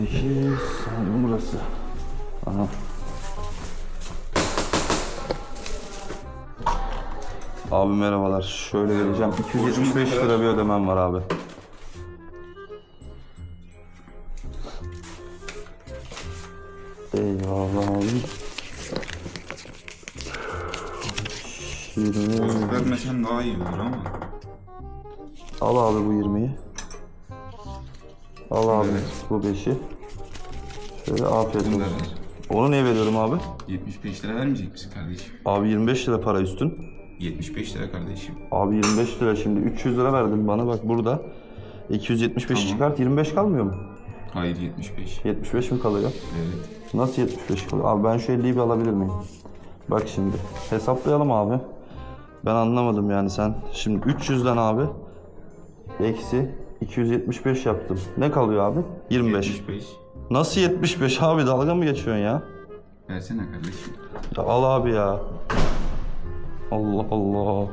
18. Sanırım burası. Aha. Abi merhabalar. Şöyle vereceğim. 275 lira bir ödemem var abi. Eyvallah abi. Yirmi. Bozuk vermesen daha iyi olur ama. Al abi bu 20'yi. Al abi Evet. bu 5'i. Şöyle afiyet olsun. Onu niye veriyorum abi? 75 lira vermeyecek misin kardeşim? Abi 25 lira para üstün. 75 lira kardeşim. Abi 25 lira şimdi 300 lira verdin bana bak burada. 275 Tamam. çıkart 25 kalmıyor mu? Hayır 75. 75 mi kalıyor? Evet. Nasıl 75 kalıyor? Abi ben şu 50'yi bir alabilir miyim? Bak şimdi hesaplayalım abi. Ben anlamadım yani sen. Şimdi 300'den abi eksi 275 yaptım. Ne kalıyor abi? 25. 75. Nasıl 75 abi dalga mı geçiyorsun ya? Versene kardeşim. Ya al abi ya. Allah Allah.